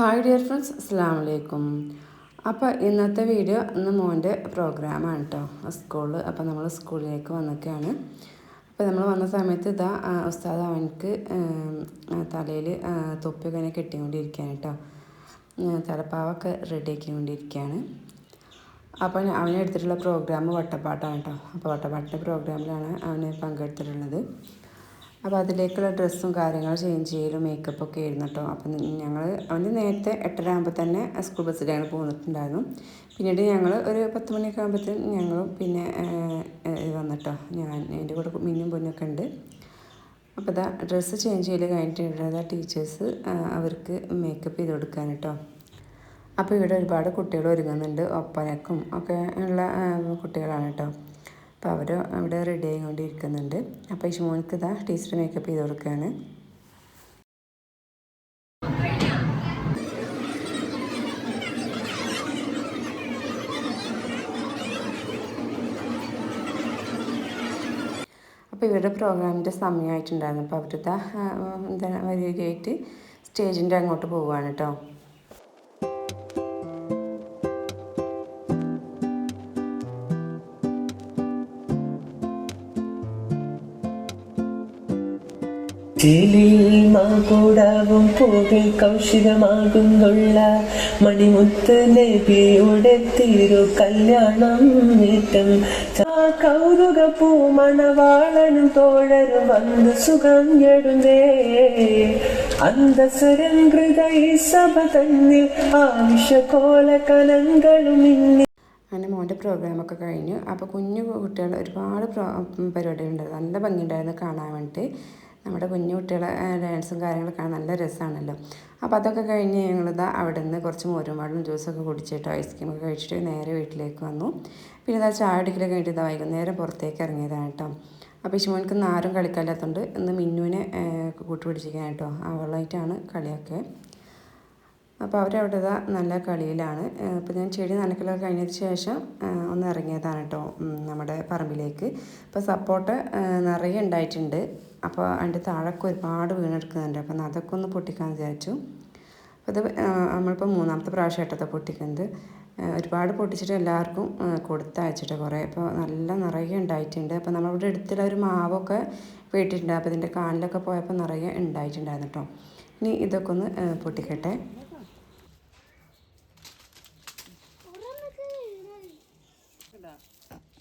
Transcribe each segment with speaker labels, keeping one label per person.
Speaker 1: Hi dear friends അസ്സാം വലൈക്കും അപ്പോൾ ഇന്നത്തെ വീഡിയോ ഇന്ന് മോന്റെ പ്രോഗ്രാമാണ് കേട്ടോ സ്കൂളിൽ അപ്പോൾ നമ്മൾ സ്കൂളിലേക്ക് വന്നൊക്കെയാണ് അപ്പോൾ നമ്മൾ വന്ന സമയത്ത് ഇതാ ഉസ്താദ് അവനക്ക് തലയിൽ തൊപ്പിയൊക്കെ ഇങ്ങനെ കെട്ടിക്കൊണ്ടിരിക്കുകയാണ് കേട്ടോ തലപ്പാവൊക്കെ റെഡിയാക്കിക്കൊണ്ടിരിക്കുകയാണ് അപ്പോൾ അവനെ എടുത്തിട്ടുള്ള പ്രോഗ്രാം വട്ടപ്പാട്ടാണ് കേട്ടോ അപ്പോൾ വട്ടപ്പാട്ടിന്റെ പ്രോഗ്രാമിലാണ് അവന് പങ്കെടുത്തിട്ടുള്ളത്. അപ്പോൾ അതിലേക്കുള്ള ഡ്രസ്സും കാര്യങ്ങളും ചേഞ്ച് ചെയ്യലും മേക്കപ്പ് ഒക്കെ ആയിരുന്നു കേട്ടോ അപ്പം ഞങ്ങൾ അവന്റെ നേരത്തെ എട്ടര ആകുമ്പോൾ തന്നെ സ്കൂൾ ബസ്സിൽ ഞങ്ങൾ പോന്നിട്ടുണ്ടായിരുന്നു. പിന്നീട് ഞങ്ങൾ ഒരു പത്ത് മണിയൊക്കെ ആകുമ്പോഴത്തേക്കും ഞങ്ങളും പിന്നെ വന്നിട്ടോ ഞാൻ എന്റെ കൂടെ മിന്നും പൊന്നൊക്കെ ഉണ്ട്. അപ്പോൾ ഇതാ ഡ്രസ്സ് ചേഞ്ച് ചെയ്ത് കഴിഞ്ഞിട്ടുള്ളത് ടീച്ചേഴ്സ് അവർക്ക് മേക്കപ്പ് ചെയ്ത് കൊടുക്കാൻ കേട്ടോ അപ്പോൾ ഇവിടെ ഒരുപാട് കുട്ടികൾ ഒരുങ്ങുന്നുണ്ട്. ഒപ്പനക്കും ഒക്കെ ഉള്ള കുട്ടികളാണ് കേട്ടോ അപ്പോൾ അവർ അവിടെ റെഡി ആയിക്കൊണ്ടിരിക്കുന്നുണ്ട്. അപ്പോൾ ഇഷ്മോനിക്ക് ഇതാ ടീച്ചർ മേക്കപ്പ് ചെയ്ത് കൊടുക്കുകയാണ്. അപ്പോൾ ഇവരുടെ പ്രോഗ്രാമിന്റെ സമയമായിട്ടുണ്ടായിരുന്നു. അപ്പോൾ അവരുടെ എന്താ വരികയായിട്ട് സ്റ്റേജിന്റെ അങ്ങോട്ട് പോവുകയാണ് കേട്ടോ.
Speaker 2: ചേലിയിൽ മാകൂടാവും പൂവിൽ കൗശികമാകുന്നുള്ള മണിമുത്ത് നബിയുടെ തിരു കല്യാണം നീട്ടം കൗതുക പൂമണവാളനും തോഴരും വന്ന് സുഖം ഞെടുന്നേ. അന്തസുരംകൃത ഈ സഭ തന്നിൽ ആവശ്യകോല കലങ്ങളും ഇന്നി
Speaker 1: അങ്ങനെ മോന്റെ പ്രോഗ്രാമൊക്കെ കഴിഞ്ഞു. അപ്പോൾ കുഞ്ഞു കുട്ടികൾ ഒരുപാട് പ്രോ പരിപാടികളുണ്ടായിരുന്നു നല്ല ഭംഗിയുണ്ടായിരുന്നു കാണാൻ വേണ്ടിയിട്ട്. നമ്മുടെ കുഞ്ഞു കുട്ടികളെ ഡാൻസും കാര്യങ്ങളൊക്കെ കാണാൻ നല്ല രസമാണല്ലോ അപ്പോൾ അതൊക്കെ കഴിഞ്ഞ് ഞങ്ങളിതാ അവിടെ നിന്ന് കുറച്ച് മോരും വാടും ജ്യൂസൊക്കെ കുടിച്ചിട്ട് ഐസ്ക്രീമൊക്കെ കഴിച്ചിട്ട് നേരെ വീട്ടിലേക്ക് വന്നു. പിന്നെ ഇതാ ചായ അടിക്കലൊക്കെ കഴിഞ്ഞിട്ട് ഇതാ വൈകുന്നേരം പുറത്തേക്ക് ഇറങ്ങിയതാണ് കേട്ടോ. അപ്പോൾ ഇഷ്മോനിക്ക് ഇന്ന് ആരും കളിക്കാല്ലാത്തതുകൊണ്ട് ഇന്ന് മിന്നുവിനെ കൂട്ടുപിടിച്ചിരിക്കാൻ കേട്ടോ. അവളായിട്ടാണ് കളിയൊക്കെ അപ്പോൾ അവരവിടെ ഇതാ നല്ല കളിയിലാണ്. അപ്പോൾ ഞാൻ ചെടി നനക്കലൊക്കെ കഴിഞ്ഞതിന് ശേഷം ഒന്ന് ഇറങ്ങിയതാണ് കേട്ടോ നമ്മുടെ പറമ്പിലേക്ക്. അപ്പോൾ സപ്പോർട്ട് നിറയെ ഉണ്ടായിട്ടുണ്ട്. അപ്പോൾ അതിന്റെ താഴൊക്കെ ഒരുപാട് വീണെടുക്കുന്നുണ്ട്. അപ്പം അതൊക്കെ ഒന്ന് പൊട്ടിക്കാൻ വിചാരിച്ചു. അപ്പോൾ ഇത് നമ്മളിപ്പോൾ മൂന്നാമത്തെ പ്രാവശ്യം കേട്ടോ പൊട്ടിക്കുന്നത്. ഒരുപാട് പൊട്ടിച്ചിട്ട് എല്ലാവർക്കും കൊടുത്തയച്ചിട്ട് കുറേ. അപ്പോൾ നല്ല നിറയെ ഉണ്ടായിട്ടുണ്ട്. അപ്പോൾ നമ്മളിവിടെ അടുത്തുള്ള ഒരു മാവൊക്കെ വീട്ടിട്ടുണ്ട് അപ്പോൾ ഇതിന്റെ കാലിലൊക്കെ പോയപ്പോൾ നിറയെ ഉണ്ടായിട്ടുണ്ടായിരുന്നു കേട്ടോ. ഇനി ഇതൊക്കെ ഒന്ന് പൊട്ടിക്കട്ടെ.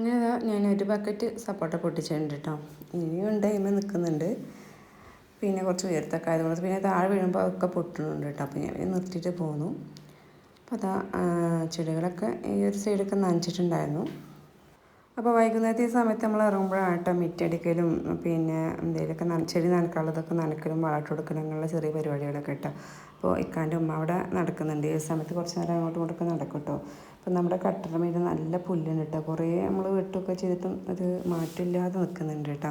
Speaker 1: അങ്ങനെ ഞാൻ ഒരു ബക്കറ്റ് സപ്പോട്ട പൊട്ടിച്ചിട്ടുണ്ട് കേട്ടോ ഇനിയും ഇമ്മ നിൽക്കുന്നുണ്ട് പിന്നെ കുറച്ച് ഉയർത്തൊക്കെ ആയതുകൊണ്ട് പിന്നെ താഴെ വീഴുമ്പോൾ അതൊക്കെ പൊട്ടുന്നുണ്ട് കേട്ടോ. അപ്പോൾ ഞാൻ നിർത്തിയിട്ട് പോന്നു. അപ്പോൾ അതാ ചെടികളൊക്കെ ഈ ഒരു സൈഡൊക്കെ നനച്ചിട്ടുണ്ടായിരുന്നു. അപ്പോൾ വൈകുന്നേരത്തെ ഈ സമയത്ത് നമ്മൾ ഇറങ്ങുമ്പോഴാണ് കേട്ടോ മിറ്റടിക്കലും പിന്നെ എന്തെങ്കിലുമൊക്കെ ചെടി നനക്കാനുള്ളതൊക്കെ നനക്കലും വളമിട്ട് കൊടുക്കലും അങ്ങനെയുള്ള ചെറിയ പരിപാടികളൊക്കെ കേട്ടോ. അപ്പോൾ ഇക്കാന്റെ ഉമ്മ അവിടെ നടക്കുന്നുണ്ട്. ഈ സമയത്ത് കുറച്ച് നേരം അങ്ങോട്ടും ഇങ്ങോട്ടൊക്കെ നടക്കും കേട്ടോ അപ്പം നമ്മുടെ കട്ടറ മീത് നല്ല പുല്ലുണ്ട് കേട്ടോ. കുറേ നമ്മൾ വെട്ടുമൊക്കെ ചെയ്തിട്ടും അത് മാറ്റമില്ലാതെ നിൽക്കുന്നുണ്ട് കേട്ടോ.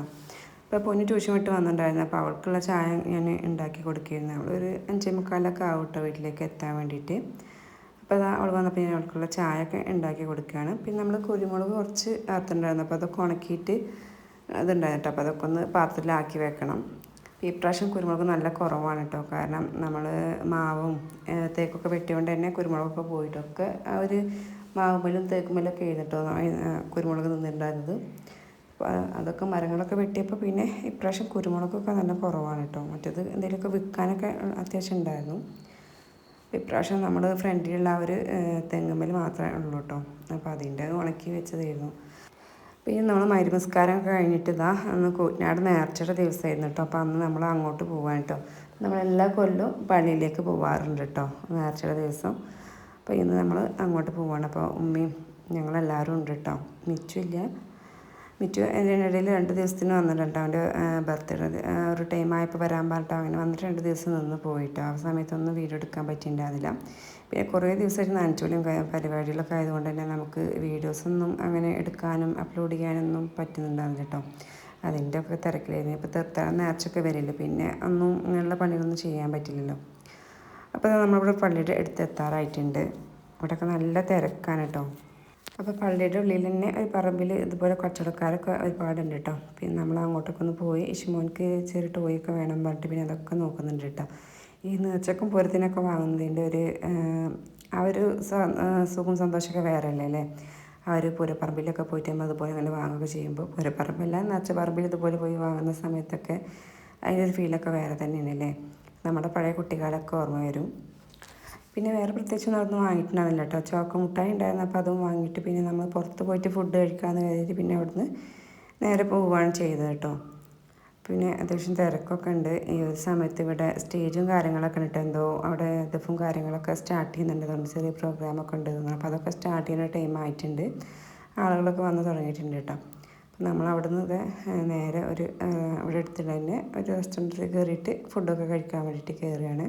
Speaker 1: അപ്പോൾ പൊന്നു ട്യൂഷൻ വിട്ട് വന്നിട്ടുണ്ടായിരുന്നു. അപ്പോൾ അവൾക്കുള്ള ചായ ഞാൻ ഉണ്ടാക്കി കൊടുക്കുകയായിരുന്നു. അവളൊരു അഞ്ചേ മുക്കാലൊക്കെ ആവും കേട്ടോ വീട്ടിലേക്ക് എത്താൻ വേണ്ടിയിട്ട്. അപ്പോൾ അതാ അവൾ വന്നപ്പോൾ ഞാൻ അവൾക്കുള്ള ചായ ഒക്കെ ഉണ്ടാക്കി കൊടുക്കുകയാണ്. പിന്നെ നമ്മൾ കുരുമുളക് കുറച്ച് അകത്തുണ്ടായിരുന്നു അപ്പോൾ അതൊക്കെ ഉണക്കിയിട്ട് അതുണ്ടായിരുന്നു കേട്ടോ. അപ്പോൾ അതൊക്കെ ഒന്ന് പാത്രത്തിലാക്കി വെക്കണം. ഈ പ്രാവശ്യം കുരുമുളക് നല്ല കുറവാണ് കേട്ടോ. കാരണം നമ്മൾ മാവും തേക്കൊക്കെ വെട്ടിയോണ്ട് തന്നെ കുരുമുളകൊക്കെ പോയിട്ടൊക്കെ ആ ഒരു മാവുമ്പലും തേക്കുമ്പലൊക്കെ എഴുന്നിട്ടോ കുരുമുളക് നിന്നിട്ടുണ്ടായിരുന്നത്. അതൊക്കെ മരങ്ങളൊക്കെ വെട്ടിയപ്പോൾ പിന്നെ ഇപ്രാവശ്യം കുരുമുളകൊക്കെ നല്ല കുറവാണ് കേട്ടോ. മറ്റേത് എന്തെങ്കിലുമൊക്കെ വിൽക്കാനൊക്കെ അത്യാവശ്യം ഉണ്ടായിരുന്നു. ഇപ്രാവശ്യം നമ്മൾ ഫ്രണ്ടിലുള്ള ആ ഒരു തെങ്ങുമ്മൽ മാത്രമേ ഉള്ളൂ കേട്ടോ. അപ്പോൾ അതിന്റെ ഉണക്കി വെച്ചതായിരുന്നു. പിന്നെ നമ്മൾ മരുമസ്കാരമൊക്കെ കഴിഞ്ഞിട്ട് ഇതാ അന്ന് കൂറ്റനാട് നേർച്ചയുടെ ദിവസമായിരുന്നു കേട്ടോ. അപ്പോൾ അന്ന് നമ്മൾ അങ്ങോട്ട് പോകാൻ കേട്ടോ. നമ്മളെല്ലാ കൊല്ലവും പള്ളിയിലേക്ക് പോകാറുണ്ട് കേട്ടോ നേർച്ചയുടെ ദിവസം. അപ്പോൾ ഇന്ന് നമ്മൾ അങ്ങോട്ട് പോവാണ്. അപ്പോൾ ഉമ്മയും ഞങ്ങളെല്ലാവരും ഉണ്ട് കേട്ടോ. മിച്ചുമില്ല മിറ്റു അതിനിടയിൽ രണ്ട് ദിവസത്തിന് വന്നിട്ടുണ്ട് അവന്റെ ബർത്ത്ഡേ ഒരു ടൈം ആയപ്പോൾ വരാൻ പറഞ്ഞിട്ട് അങ്ങനെ വന്നിട്ട് രണ്ട് ദിവസം നിന്ന് പോയിട്ടോ. ആ സമയത്തൊന്നും വീഡിയോ എടുക്കാൻ പറ്റിയിട്ടുണ്ടായിരുന്നില്ല. പിന്നെ കുറേ ദിവസമായിട്ട് നനച്ചോളിയും പരിപാടികളൊക്കെ ആയതുകൊണ്ട് തന്നെ നമുക്ക് വീഡിയോസൊന്നും അങ്ങനെ എടുക്കാനും അപ്ലോഡ് ചെയ്യാനൊന്നും പറ്റുന്നുണ്ടായിരുന്നില്ല കേട്ടോ. അതിന്റെ ഒക്കെ തിരക്കിലായിരുന്നു. ഇപ്പോൾ തീർത്ഥാടനം നേർച്ചയൊക്കെ വരില്ല പിന്നെ ഒന്നും ഇങ്ങനെയുള്ള പണികളൊന്നും ചെയ്യാൻ പറ്റില്ലല്ലോ. അപ്പോൾ നമ്മളിവിടെ പള്ളിയുടെ അടുത്തെത്താറായിട്ടുണ്ട് ഇവിടെയൊക്കെ നല്ല തിരക്കാണ് കേട്ടോ. അപ്പോൾ പള്ളിയുടെ ഉള്ളിൽ തന്നെ ഒരു പറമ്പിൽ ഇതുപോലെ കച്ചവടക്കാരൊക്കെ ഒരുപാടുണ്ട് കേട്ടോ പിന്നെ നമ്മൾ അങ്ങോട്ടൊക്കെ ഒന്ന് പോയി ഇഷിമോനിക്ക് ചെറിയ ടോയൊക്കെ വേണം പറഞ്ഞിട്ട് പിന്നെ അതൊക്കെ നോക്കുന്നുണ്ട് കേട്ടോ ഈ നേർച്ചക്കും പൂരത്തിനൊക്കെ വാങ്ങുന്നതിന്റെ ഒരു ആ ഒരു സുഖം സന്തോഷമൊക്കെ വേറെ അല്ലേ അല്ലേ? ആ ഒരു പൂരപ്പറമ്പിലൊക്കെ പോയിട്ട് നമ്മൾ അതുപോലെ അങ്ങനെ വാങ്ങുകയൊക്കെ ചെയ്യുമ്പോൾ പൂരപ്പറമ്പല്ല നേർച്ച പറമ്പിൽ ഇതുപോലെ പോയി വാങ്ങുന്ന സമയത്തൊക്കെ അതിന്റെ ഒരു ഫീലൊക്കെ വേറെ തന്നെയാണ് അല്ലേ? നമ്മുടെ പഴയ കുട്ടിക്കാലൊക്കെ ഓർമ്മ വരും. പിന്നെ വേറെ പ്രത്യേകിച്ച് ഒന്നും വാങ്ങിയിട്ടുണ്ടാവില്ല കേട്ടോ. ചോക്ക മുട്ടായി ഉണ്ടായിരുന്നു അപ്പോൾ അതും വാങ്ങിയിട്ട് പിന്നെ നമ്മൾ പുറത്ത് പോയിട്ട് ഫുഡ് കഴിക്കാമെന്ന് കരുതിയിട്ട് പിന്നെ അവിടുന്ന് നേരെ പോവുകയാണ് ചെയ്തത് കേട്ടോ. പിന്നെ അത്യാവശ്യം തിരക്കൊക്കെ ഉണ്ട്. ഈ ഒരു സമയത്ത് ഇവിടെ സ്റ്റേജും കാര്യങ്ങളൊക്കെ ഉണ്ട് എന്തോ അവിടെ ദഫും കാര്യങ്ങളൊക്കെ സ്റ്റാർട്ട് ചെയ്യുന്നുണ്ട്. അതുകൊണ്ട് ചെറിയ പ്രോഗ്രാമൊക്കെ ഉണ്ട് അപ്പോൾ അതൊക്കെ സ്റ്റാർട്ട് ചെയ്യുന്ന ടൈം ആയിട്ടുണ്ട്. ആളുകളൊക്കെ വന്ന് തുടങ്ങിയിട്ടുണ്ട് കേട്ടോ. അപ്പം നമ്മൾ അവിടെ നേരെ ഒരു ഇവിടെ അടുത്തുള്ള തന്നെ ഒരു റെസ്റ്റോറന്റിൽ കയറിയിട്ട് ഫുഡൊക്കെ കഴിക്കാൻ വേണ്ടിയിട്ട് കയറുകയാണ്.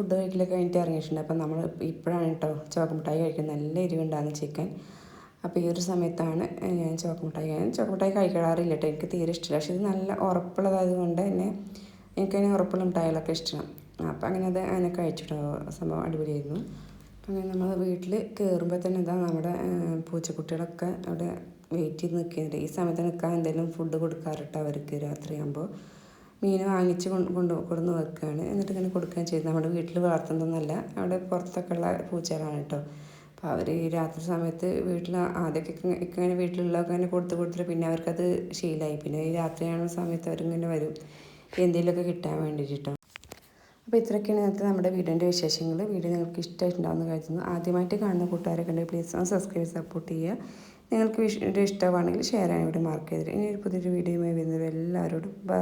Speaker 1: ഫുഡ് കഴിക്കലൊക്കെ കഴിഞ്ഞിട്ട് ഇറങ്ങിയിട്ടുണ്ട്. അപ്പം നമ്മൾ ഇപ്പോഴാണ് കേട്ടോ ചോക്കമിഠായി കഴിക്കുന്നത് നല്ല എരിവുണ്ടാകുന്ന ചിക്കൻ അപ്പോൾ ഈ ഒരു സമയത്താണ് ഞാൻ ചോക്കമിഠായി ഞാൻ ചോക്കമിഠായി കഴിക്കാറില്ല കേട്ടോ. എനിക്ക് തീരെ ഇഷ്ടമില്ല പക്ഷേ ഇത് നല്ല ഉറപ്പുള്ളതായത് കൊണ്ട് തന്നെ എനിക്കതിന് ഉറപ്പുള്ള മിഠായികളൊക്കെ ഇഷ്ടമാണ് അപ്പോൾ അങ്ങനെ അത് അങ്ങനെ കഴിച്ചിട്ടോ സംഭവം അടിപൊളിയായിരുന്നു. അങ്ങനെ നമ്മൾ വീട്ടിൽ കയറുമ്പോൾ തന്നെ ഇതാ നമ്മുടെ പൂച്ചക്കുട്ടികളൊക്കെ അവിടെ വെയിറ്റ് ചെയ്ത് നിൽക്കുന്നുണ്ട്. ഈ സമയത്ത് നിൽക്കാൻ എന്തെങ്കിലും ഫുഡ് കൊടുക്കാറുണ്ടോ അവർക്ക് രാത്രിയാകുമ്പോൾ മീൻ വാങ്ങിച്ച് കൊണ്ട് കൊണ്ട് കൊടുന്ന് വെക്കുകയാണ് എന്നിട്ട് ഇങ്ങനെ കൊടുക്കുകയും ചെയ്തു. നമ്മുടെ വീട്ടിൽ വളർത്തുന്നതൊന്നുമല്ല അവിടെ പുറത്തൊക്കെ ഉള്ള പൂച്ചകളാണ് കേട്ടോ. അപ്പോൾ അവർ ഈ രാത്രി സമയത്ത് വീട്ടിൽ ആദ്യമൊക്കെ ഇങ്ങനെ വീട്ടിലുള്ളതൊക്കെ ഇങ്ങനെ കൊടുത്ത് കൊടുത്തിട്ട് പിന്നെ അവർക്കത് ശീലമായി പിന്നെ ഈ രാത്രിയാണ് സമയത്ത് അവരിങ്ങനെ വരും. എന്തെങ്കിലുമൊക്കെ കിട്ടാൻ വേണ്ടിയിട്ടോ അപ്പോൾ ഇത്രയൊക്കെയാണ് ഇന്നത്തെ നമ്മുടെ വീടിന്റെ വിശേഷങ്ങൾ വീഡിയോ നിങ്ങൾക്ക് ഇഷ്ടമായിട്ടുണ്ടാവുമെന്ന് കരുതുന്നു. ആദ്യമായിട്ട് കാണുന്ന കൂട്ടുകാരൊക്കെ ഉണ്ടെങ്കിൽ പ്ലീസ് ഒന്ന് സബ്സ്ക്രൈബ് സപ്പോർട്ട് ചെയ്യുക. നിങ്ങൾക്ക് വീഡിയോ ഇഷ്ടമാണെങ്കിൽ ഷെയർ ചെയ്യാൻ ഇവിടെ മാർക്ക് ചെയ്തിട്ട്. ഇനി ഒരു പുതിയൊരു വീഡിയോയുമായി വരുന്നത് എല്ലാവരോടും ബൈ